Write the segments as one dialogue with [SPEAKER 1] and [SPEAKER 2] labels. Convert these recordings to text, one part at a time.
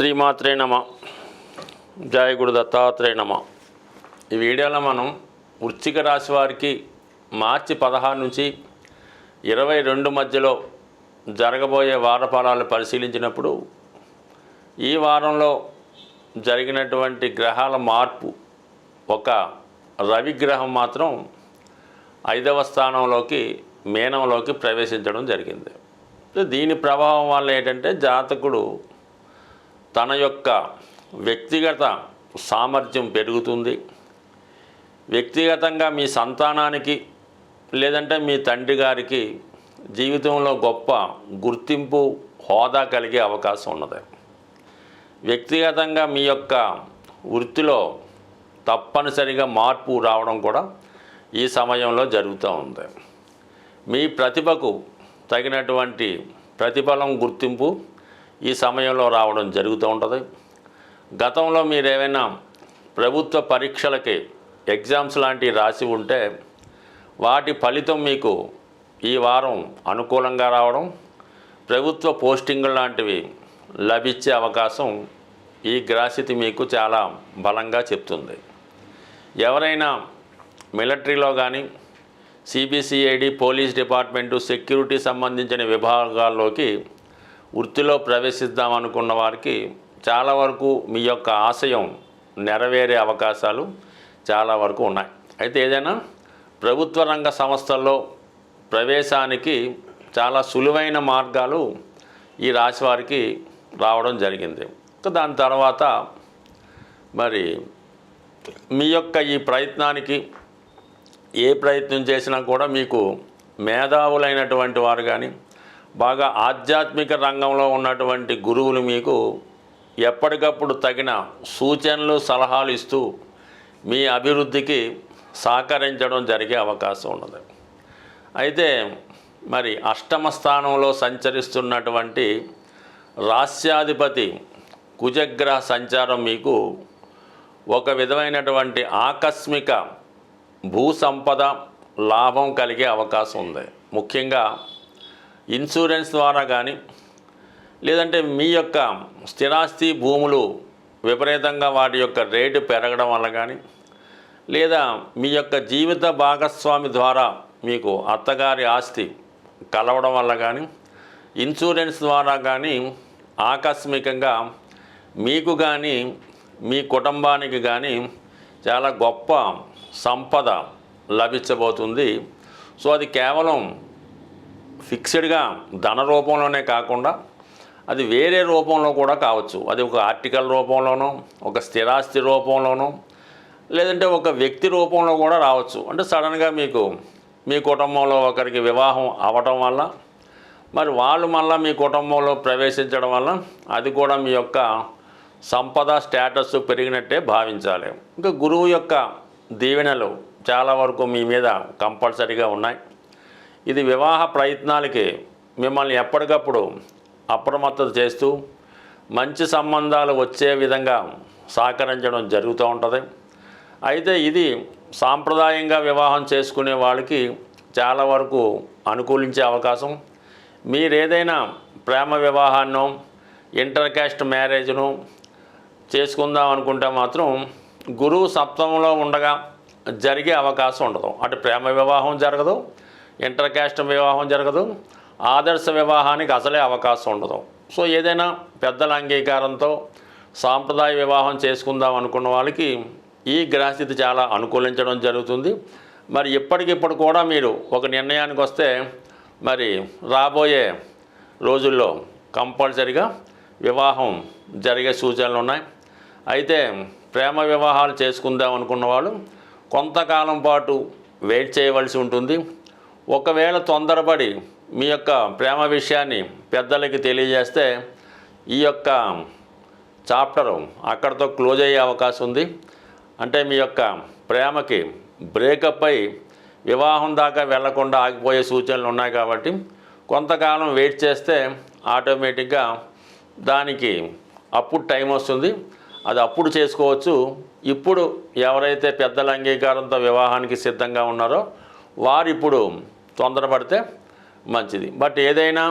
[SPEAKER 1] శ్రీమాత్రే నమ. జయ గురు దత్తాత్రేయ నమ. ఈ వీడియోలో మనం వృశ్చిక రాశి వారికి మార్చి పదహారు నుంచి ఇరవై రెండు మధ్యలో జరగబోయే వారఫలాలు పరిశీలించినప్పుడు ఈ వారంలో జరిగినటువంటి గ్రహాల మార్పు ఒక రవి గ్రహం మాత్రం ఐదవ స్థానంలోకి మీనంలోకి ప్రవేశించడం జరిగింది. దీని ప్రభావం వల్ల ఏంటంటే జాతకుడు తన యొక్క వ్యక్తిగత సామర్థ్యం పెరుగుతుంది. వ్యక్తిగతంగా మీ సంతానానికి లేదంటే మీ తండ్రి గారికి జీవితంలో గొప్ప గుర్తింపు హోదా కలిగే అవకాశం ఉన్నది. వ్యక్తిగతంగా మీ యొక్క వృత్తిలో తప్పనిసరిగా మార్పు రావడం కూడా ఈ సమయంలో జరుగుతూ ఉంది. మీ ప్రతిభకు తగినటువంటి ప్రతిఫలం గుర్తింపు ఈ సమయంలో రావడం జరుగుతూ ఉంటుంది. గతంలో మీరు ఏమైనా ప్రభుత్వ పరీక్షలకి ఎగ్జామ్స్ లాంటివి రాసి ఉంటే వాటి ఫలితం మీకు ఈ వారం అనుకూలంగా రావడం ప్రభుత్వ పోస్టింగులు లాంటివి లభించే అవకాశం ఈ గ్రాసితి మీకు చాలా బలంగా చెప్తుంది. ఎవరైనా మిలిటరీలో కానీ సిబిసిఐడి పోలీస్ డిపార్ట్మెంటు సెక్యూరిటీ సంబంధించిన విభాగాల్లోకి వృత్తిలో ప్రవేశిద్దాం అనుకున్న వారికి చాలా వరకు మీ యొక్క ఆశయం నెరవేరే అవకాశాలు చాలా వరకు ఉన్నాయి. అయితే ఏదైనా ప్రభుత్వ రంగ సంస్థల్లో ప్రవేశానికి చాలా సులువైన మార్గాలు ఈ రాశి వారికి రావడం జరిగింది. దాని తర్వాత మరి మీ యొక్క ఈ ప్రయత్నానికి ఏ ప్రయత్నం చేసినా కూడా మీకు మేధావులైనటువంటి వారు కానీ బాగా ఆధ్యాత్మిక రంగంలో ఉన్నటువంటి గురువులు మీకు ఎప్పటికప్పుడు తగిన సూచనలు సలహాలు ఇస్తూ మీ అభివృద్ధికి సహకరించడం జరిగే అవకాశం ఉన్నది. అయితే మరి అష్టమ స్థానంలో సంచరిస్తున్నటువంటి రాస్యాధిపతి కుజగ్రహ సంచారం మీకు ఒక విధమైనటువంటి ఆకస్మిక భూ సంపద లాభం కలిగే అవకాశం ఉంది. ముఖ్యంగా ఇన్సూరెన్స్ ద్వారా కానీ లేదంటే మీ యొక్క స్థిరాస్తి భూములు విపరీతంగా వాటి యొక్క రేటు పెరగడం వల్ల కానీ లేదా మీ యొక్క జీవిత భాగస్వామి ద్వారా మీకు అత్తగారి ఆస్తి కలవడం వల్ల కానీ ఇన్సూరెన్స్ ద్వారా కానీ ఆకస్మికంగా మీకు కానీ మీ కుటుంబానికి కానీ చాలా గొప్ప సంపద లభించబోతుంది. సో అది కేవలం ఫిక్స్డ్గా ధన రూపంలోనే కాకుండా అది వేరే రూపంలో కూడా కావచ్చు. అది ఒక ఆర్టికల్ రూపంలోనో ఒక స్థిరాస్తి రూపంలోనో లేదంటే ఒక వ్యక్తి రూపంలో కూడా రావచ్చు. అంటే సడన్గా మీకు మీ కుటుంబంలో ఒకరికి వివాహం అవటం వల్ల మరి వాళ్ళు మళ్ళీ మీ కుటుంబంలో ప్రవేశించడం వల్ల అది కూడా మీ యొక్క సంపద స్టేటస్ పెరిగినట్టే భావించాలి. ఇంకా గురువు యొక్క దీవెనలు చాలా వరకు మీ మీద కంపల్సరీగా ఉన్నాయి. ఇది వివాహ ప్రయత్నాలకి మిమ్మల్ని ఎప్పటికప్పుడు అప్రమత్తత చేస్తూ మంచి సంబంధాలు వచ్చే విధంగా సహకరించడం జరుగుతూ ఉంటుంది. అయితే ఇది సాంప్రదాయంగా వివాహం చేసుకునే వాళ్ళకి చాలా వరకు అనుకూలించే అవకాశం. మీరేదైనా ప్రేమ వివాహాన్నో ఇంటర్ క్యాస్ట్ మ్యారేజ్ను చేసుకుందాం అనుకుంటే మాత్రం గురువు సప్తమంలో ఉండగా జరిగే అవకాశం ఉండదు. అటు ప్రేమ వివాహం జరగదు ఇంటర్ క్యాస్ట్ వివాహం జరగదు. ఆదర్శ వివాహానికి అసలే అవకాశం ఉండదు. సో ఏదైనా పెద్దల అంగీకారంతో సాంప్రదాయ వివాహం చేసుకుందాం అనుకున్న వాళ్ళకి ఈ గ్రహస్థితి చాలా అనుకూలించడం జరుగుతుంది. మరి ఇప్పటికిప్పుడు కూడా మీరు ఒక నిర్ణయానికి వస్తే మరి రాబోయే రోజుల్లో కంపల్సరిగా వివాహం జరిగే సూచనలు ఉన్నాయి. అయితే ప్రేమ వివాహాలు చేసుకుందాం అనుకున్న వాళ్ళు కొంతకాలం పాటు వెయిట్ చేయవలసి ఉంటుంది. ఒకవేళ తొందరపడి మీ యొక్క ప్రేమ విషయాన్ని పెద్దలకి తెలియజేస్తే ఈ యొక్క చాప్టరు అక్కడితో క్లోజ్ అయ్యే అవకాశం ఉంది. అంటే మీ యొక్క ప్రేమకి బ్రేకప్ అయి వివాహం దాకా వెళ్ళకుండా ఆగిపోయే సూచనలు ఉన్నాయి కాబట్టి కొంతకాలం వెయిట్ చేస్తే ఆటోమేటిక్గా దానికి అప్పుడు టైం వస్తుంది. అది అప్పుడు చేసుకోవచ్చు. ఇప్పుడు ఎవరైతే పెద్దల అంగీకారంతో వివాహానికి సిద్ధంగా ఉన్నారో వారు ఇప్పుడు తొందరపడితే మంచిది. బట్ ఏదైనా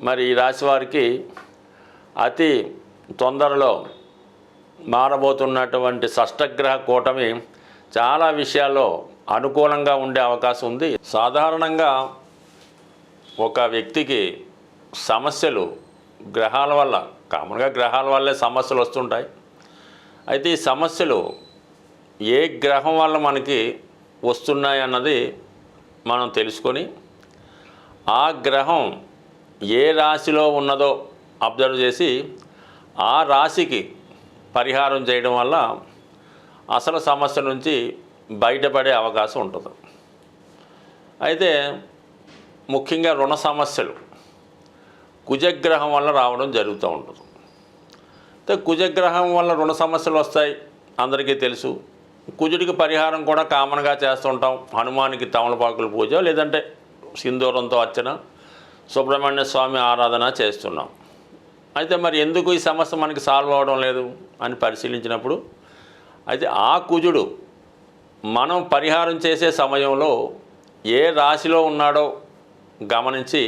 [SPEAKER 1] మరి ఈ రాశి వారికి అతి తొందరలో మారబోతున్నటువంటి షష్టగ్రహ కూటమి చాలా విషయాల్లో అనుకూలంగా ఉండే అవకాశం ఉంది. సాధారణంగా ఒక వ్యక్తికి సమస్యలు గ్రహాల వల్ల కామన్గా గ్రహాల వల్లే సమస్యలు వస్తుంటాయి. అయితే ఈ సమస్యలు ఏ గ్రహం వల్ల మనకి వస్తున్నాయి అన్నది మనం తెలుసుకొని ఆ గ్రహం ఏ రాశిలో ఉన్నదో అబ్జర్వ్ చేసి ఆ రాశికి పరిహారం చేయడం వల్ల అసలు సమస్య నుంచి బయటపడే అవకాశం ఉంటుంది. అయితే ముఖ్యంగా రుణ సమస్యలు కుజగ్రహం వల్ల రావడం జరుగుతూ ఉంటుంది. అయితే కుజగ్రహం వల్ల రుణ సమస్యలు వస్తాయి అందరికీ తెలుసు. కుజుడికి పరిహారం కూడా కామన్గా చేస్తుంటాం. హనుమానికి తమలపాకుల పూజ లేదంటే సింధూరంతో అర్చన సుబ్రహ్మణ్య స్వామి ఆరాధన చేస్తున్నాం. అయితే మరి ఎందుకు ఈ సమస్య మనకి సాల్వ్ అవ్వడం లేదు అని పరిశీలించినప్పుడు అయితే ఆ కుజుడు మనం పరిహారం చేసే సమయంలో ఏ రాశిలో ఉన్నాడో గమనించి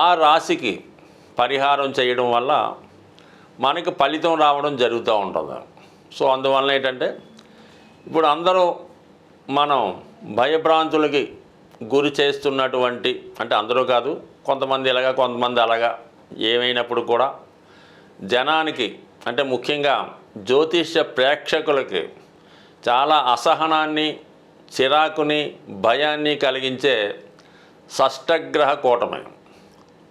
[SPEAKER 1] ఆ రాశికి పరిహారం చేయడం వల్ల మనకి ఫలితం రావడం జరుగుతూ ఉంటుంది. సో అందువలన ఏంటంటే ఇప్పుడు అందరూ మనం భయభ్రాంతులకి గురి చేస్తున్నటువంటి అంటే అందరూ కాదు కొంతమంది ఇలాగా కొంతమంది అలాగా ఏమైనప్పుడు కూడా జనానికి అంటే ముఖ్యంగా జ్యోతిష్య ప్రేక్షకులకి చాలా అసహనాన్ని చిరాకుని భయాన్ని కలిగించే షష్టగ్రహ కూటమి.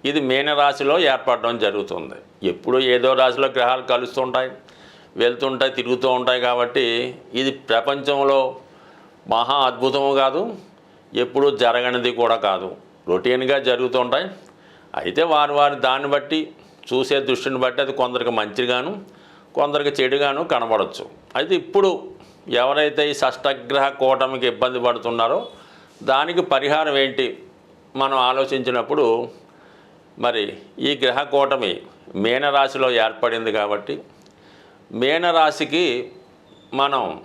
[SPEAKER 1] ఇది మీనరాశిలో ఏర్పడడం జరుగుతుంది. ఎప్పుడు ఏదో రాశిలో గ్రహాలు కలుస్తుంటాయి. వెళ్తుంటాయి తిరుగుతూ ఉంటాయి కాబట్టి ఇది ప్రపంచంలో మహా అద్భుతము కాదు ఎప్పుడు జరగనిది కూడా కాదు. రొటీన్గా జరుగుతూ ఉంటాయి. అయితే వారు వారి దాన్ని బట్టి చూసే దృష్టిని బట్టి అది కొందరికి మంచిగాను కొందరికి చెడుగాను కనబడవచ్చు అయితే ఇప్పుడు ఎవరైతే ఈ షష్టగ్రహ కూటమికి ఇబ్బంది పడుతున్నారో దానికి పరిహారం ఏంటి మనం ఆలోచించినప్పుడు మరి ఈ గ్రహ కూటమి మీనరాశిలో ఏర్పడింది కాబట్టి మీనరాశికి మనం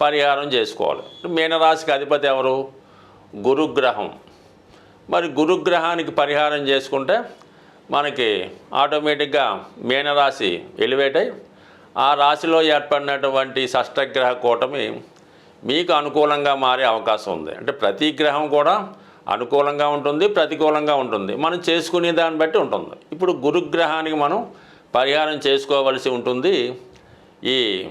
[SPEAKER 1] పరిహారం చేసుకోవాలి. మీనరాశికి అధిపతి ఎవరు? గురుగ్రహం. మరి గురుగ్రహానికి పరిహారం చేసుకుంటే మనకి ఆటోమేటిక్గా మీనరాశి ఎలివేట్ అయి ఆ రాశిలో ఏర్పడినటువంటి షష్టగ్రహ కూటమి మీకు అనుకూలంగా మారే అవకాశం ఉంది. అంటే ప్రతి గ్రహం కూడా అనుకూలంగా ఉంటుంది ప్రతికూలంగా ఉంటుంది. మనం చేసుకునే దాన్ని బట్టి ఉంటుంది. ఇప్పుడు గురుగ్రహానికి మనం పరిహారం చేసుకోవలసి ఉంటుంది. ఈ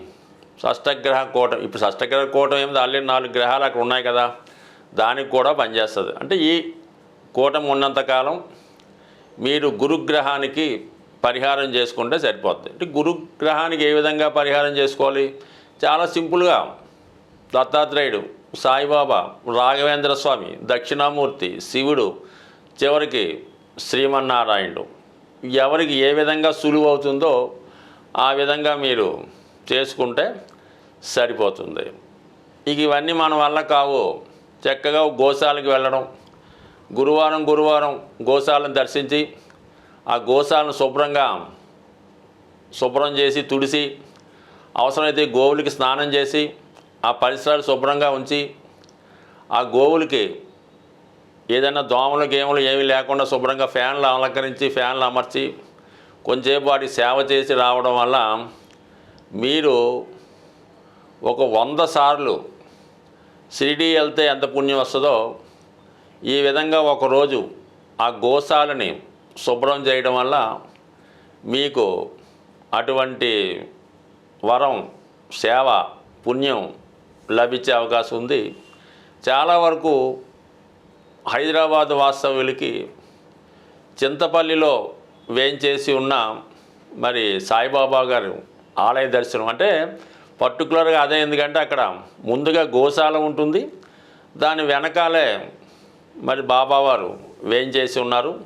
[SPEAKER 1] షష్టగ్రహ కూటం ఇప్పుడు షష్టగ్రహ కూటం ఏమిటి? ఆల్రెడీ నాలుగు గ్రహాలు అక్కడ ఉన్నాయి కదా. దానికి కూడా పనిచేస్తుంది అంటే ఈ కూటమి ఉన్నంతకాలం మీరు గురుగ్రహానికి పరిహారం చేసుకుంటే సరిపోద్ది. అంటే గురుగ్రహానికి ఏ విధంగా పరిహారం చేసుకోవాలి? చాలా సింపుల్గా. దత్తాత్రేయుడు సాయిబాబా రాఘవేంద్ర స్వామి దక్షిణామూర్తి శివుడు చివరికి శ్రీమన్నారాయణుడు. ఎవరికి ఏ విధంగా సులువు అవుతుందో ఆ విధంగా మీరు చేసుకుంటే సరిపోతుంది. ఇక ఇవన్నీ మన వల్ల కావు. చక్కగా గోశాలకు వెళ్ళడం గురువారం గురువారం గోశాలను దర్శించి ఆ గోశాలను శుభ్రంగా శుభ్రం చేసి తుడిసి అవసరమైతే గోవులకి స్నానం చేసి ఆ పరిసరాలు శుభ్రంగా ఉంచి ఆ గోవులకి ఏదైనా దోమలు గేములు ఏమీ లేకుండా శుభ్రంగా ఫ్యాన్లు అలంకరించి ఫ్యాన్లు అమర్చి కొంచెంసేపు వాటి సేవ చేసి రావడం వల్ల మీరు ఒక వంద సార్లు షిరిడి వెళ్తే ఎంత పుణ్యం వస్తుందో ఈ విధంగా ఒకరోజు ఆ గోశాలని శుభ్రం చేయడం వల్ల మీకు అటువంటి వరం సేవ పుణ్యం లభించే అవకాశం ఉంది. చాలా వరకు హైదరాబాద్ వాస్తవ్యులకి చింతపల్లిలో వేయించేసి ఉన్న మరి సాయిబాబా గారు ఆలయ దర్శనం అంటే పర్టికులర్గా అదే ఎందుకంటే అక్కడ ముందుగా గోశాల ఉంటుంది. దాని వెనకాలే మరి బాబావారు వేయించేసి ఉన్నారు.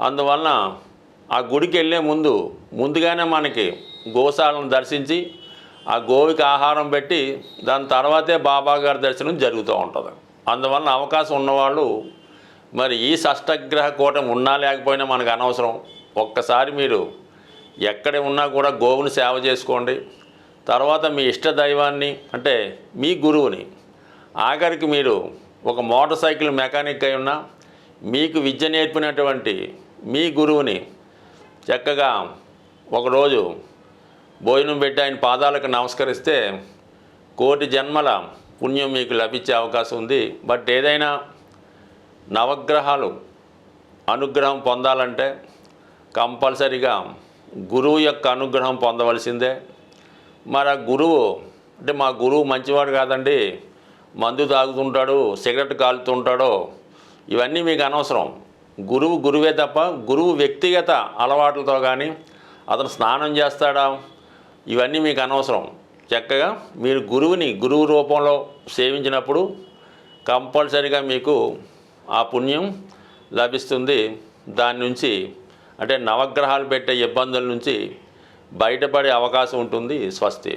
[SPEAKER 1] అందువలన ఆ గుడికి వెళ్ళే ముందు ముందుగానే మనకి గోశాలను దర్శించి ఆ గోవికి ఆహారం పెట్టి దాని తర్వాతే బాబా గారి దర్శనం జరుగుతూ ఉంటుంది. అందువలన అవకాశం ఉన్నవాళ్ళు మరి ఈ షష్టగ్రహ కూటమి ఉన్నా లేకపోయినా మనకు అనవసరం. ఒక్కసారి మీరు ఎక్కడ ఉన్నా కూడా గోవుని సేవ చేసుకోండి. తర్వాత మీ ఇష్ట దైవాన్ని అంటే మీ గురువుని ఆఖరికి మీరు ఒక మోటార్ సైకిల్ మెకానిక్ అయి ఉన్నా మీకు విద్య నేర్పినటువంటి మీ గురువుని చక్కగా ఒకరోజు భోజనం పెట్టి ఆయన పాదాలకు నమస్కరిస్తే కోటి జన్మల పుణ్యం మీకు లభించే అవకాశం ఉంది. బట్ ఏదైనా నవగ్రహాలు అనుగ్రహం పొందాలంటే కంపల్సరిగా గురువు యొక్క అనుగ్రహం పొందవలసిందే. మరి ఆ గురువు అంటే మా గురువు మంచివాడు కాదండి. మందు తాగుతుంటాడు సిగరెట్ కాలుతుంటాడో ఇవన్నీ మీకు అనవసరం. గురువు గురువే తప్ప గురువు వ్యక్తిగత అలవాట్లతో కానీ అతను స్నానం చేస్తాడా? ఇవన్నీ మీకు అనవసరం. చక్కగా మీరు గురువుని గురువు రూపంలో సేవించినప్పుడు కంపల్సరిగా మీకు ఆ పుణ్యం లభిస్తుంది. దాని నుంచి అంటే నవగ్రహాలు పెట్టే ఇబ్బందుల నుంచి బయటపడే అవకాశం ఉంటుంది స్వస్తి.